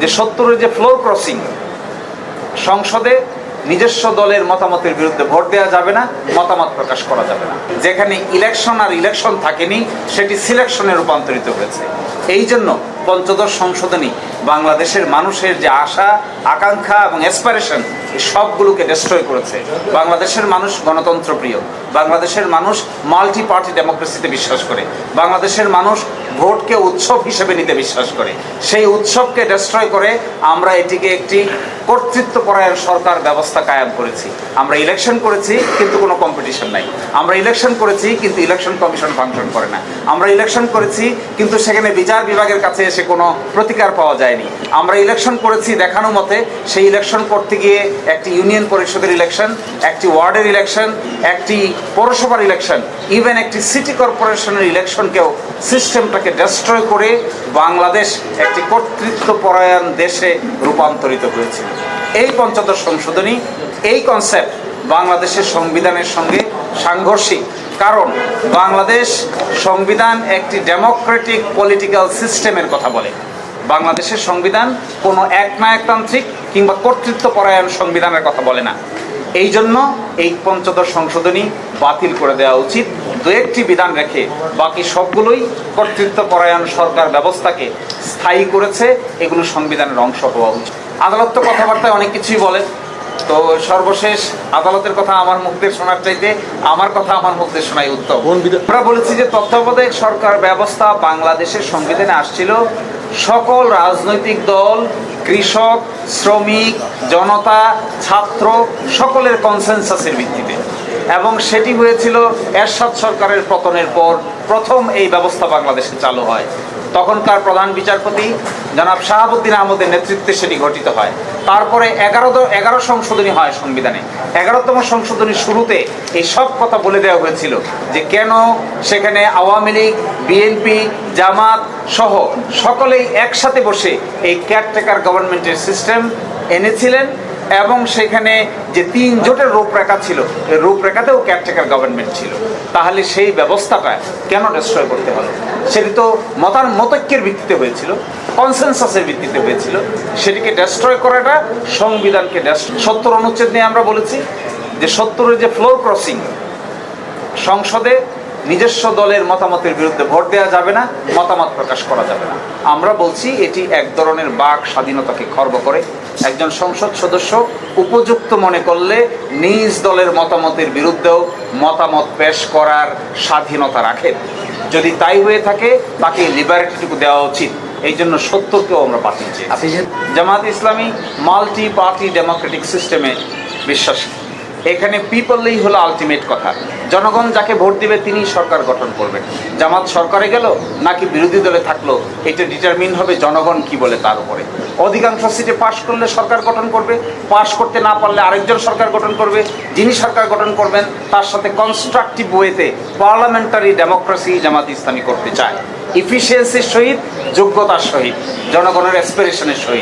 যে সত্তরের যে ফ্লোর ক্রসিং সংসদে নিজস্ব দলের মতামতের বিরুদ্ধে ভোট দেওয়া যাবে না, মতামত প্রকাশ করা যাবে না। যেখানে ইলেকশন আর ইলেকশন থাকেনি, সেটি সিলেকশনে রূপান্তরিত হয়েছে। এই জন্য পঞ্চদশ সংশোধনী বাংলাদেশের মানুষের যে আশা, আকাঙ্ক্ষা এবং অ্যাসপারেশন এই সবগুলোকে ডিস্ট্রয় করেছে। বাংলাদেশের মানুষ গণতন্ত্র প্রিয়। বাংলাদেশের মানুষ মাল্টি পার্টি ডেমোক্রেসিতে বিশ্বাস করে। বাংলাদেশের মানুষ ভোটকে উৎসব হিসেবে নিতে বিশ্বাস করে। সেই উৎসবকে ডেস্ট্রয় করে আমরা এটিকে একটি কর্তৃত্বপরায়ণ সরকার ব্যবস্থা কায়েম করেছি। আমরা ইলেকশন করেছি, কিন্তু কোনো কম্পিটিশন নাই। আমরা ইলেকশন করেছি, কিন্তু ইলেকশন কমিশন ফাংশন করে না। আমরা ইলেকশন করেছি, কিন্তু সেখানে বিচার বিভাগের কাছে এসে কোনো প্রতিকার পাওয়া যায়নি। আমরা ইলেকশন করেছি দেখানো মতে, সেই ইলেকশন করতে গিয়ে একটি ইউনিয়ন পরিষদের ইলেকশন একটি ওয়ার্ডের ইলেকশন একটি পৌরসভার ইলেকশন ইভেন একটি সিটি কর্পোরেশনের ইলেকশনকেও সিস্টেমটাকে ডিস্ট্রয় করে বাংলাদেশ একটি কর্তৃত্বপরায়ণ দেশে রূপান্তরিত হয়েছিল এই পঞ্চদশ সংশোধনী, এই কনসেপ্ট বাংলাদেশের সংবিধানের সঙ্গে সাংঘর্ষিক। কারণ বাংলাদেশ সংবিধান একটি ডেমোক্রেটিক পলিটিক্যাল সিস্টেমের কথা বলে। বাংলাদেশের সংবিধান কোনো একনায়কতান্ত্রিক কিংবা কর্তৃত্বপরায়ণ সংবিধানের কথা বলে না। এই জন্য এই পঞ্চদশ সংশোধনী বাতিল করে দেওয়া উচিত। দু একটি বিধান রেখে বাকি সবগুলোই কর্তৃত্বপরায়ণ সরকার ব্যবস্থাকে স্থায়ী করেছে এগুলো সংবিধানের অংশ হওয়া উচিত। আদালত তো কথাবার্তায় অনেক কিছুই বলে তো সর্বশেষ আদালতের কথা আমার মুখ দিয়ে শোনার চাইতে আমার কথা আমার মুখ দিয়ে শোনাই উত্তম। আমরা বলেছি যে তত্ত্বাবধায়ক সরকার ব্যবস্থা বাংলাদেশের সংবিধানে আসছিল। সকল রাজনৈতিক দল কৃষক শ্রমিক জনতা ছাত্র সকলের কনসেনসাসের ভিত্তিতে। এবং সেটি হয়েছিল এরশাদ সরকারের পতনের পর প্রথম এই ব্যবস্থা বাংলাদেশে চালু হয়। তখনকার প্রধান বিচারপতি জনাব শাহাবুদ্দিন আহমদের নেতৃত্বে সেটি ঘটিত হয়। তারপরে এগারো এগারো সংশোধনী হয় সংবিধানে। এগারোতম সংশোধনীর শুরুতে এই সব কথা বলে দেওয়া হয়েছিল যে কেন সেখানে আওয়ামী লীগ, বিএনপি, জামাত সহ সকলেই একসাথে বসে এই কেয়ারটেকার গভর্নমেন্টের সিস্টেম এনেছিলেন এবং সেখানে যে তিন জোটের রূপরেখা ছিল রূপরেখাতেও কেয়ারটেকার গভর্নমেন্ট ছিল। তাহলে সেই ব্যবস্থাটা কেন ডিস্ট্রয় করতে হবে সেটি তো মতার মতৈক্যের ভিত্তিতে হয়েছিল কনসেনসাসের ভিত্তিতে হয়েছিল। সেটিকে ডেস্ট্রয় করাটা সংবিধানকে সত্তর অনুচ্ছেদ নিয়ে আমরা বলেছি যে সত্তরের যে ফ্লোর ক্রসিং সংসদে নিজস্ব দলের মতামতের বিরুদ্ধে ভোট দেওয়া যাবে না, মতামত প্রকাশ করা যাবে না। আমরা বলছি এটি এক ধরনের বাক স্বাধীনতাকে খর্ব করে একজন সংসদ সদস্য উপযুক্ত মনে করলে নিজ দলের মতামতের বিরুদ্ধেও মতামত পেশ করার স্বাধীনতা রাখেন যদি তাই হয়ে থাকে তাকে লিবারেটিটুকু দেওয়া উচিত। এই জন্য সত্যকেও আমরা পাঠিয়েছি Jamaat Islami multi party Democratic সিস্টেমে বিশ্বাসী। এখানে পিপলই হলো আলটিমেট কথা। জনগণ যাকে ভোট দিবে তিনি সরকার গঠন করবেন। জামাত সরকারে গেল নাকি বিরোধী দলে থাকল? এটা ডিটারমিন হবে জনগণ কি বলে তার উপরে। অধিকাংশ সিটে পাশ করলে সরকার গঠন করবে পাশ করতে না পারলে আরেকজন সরকার গঠন করবে। যিনি সরকার গঠন করবেন, তার সাথে কনস্ট্রাকটিভ ওয়েতে পার্লামেন্টারি ডেমোক্রেসি জামাত ইসলামী করতে চায়। ইফিসিয়েন্সির সহিত, যোগ্যতার সহিত, জনগণের অ্যাসপিরেশনের সহিত।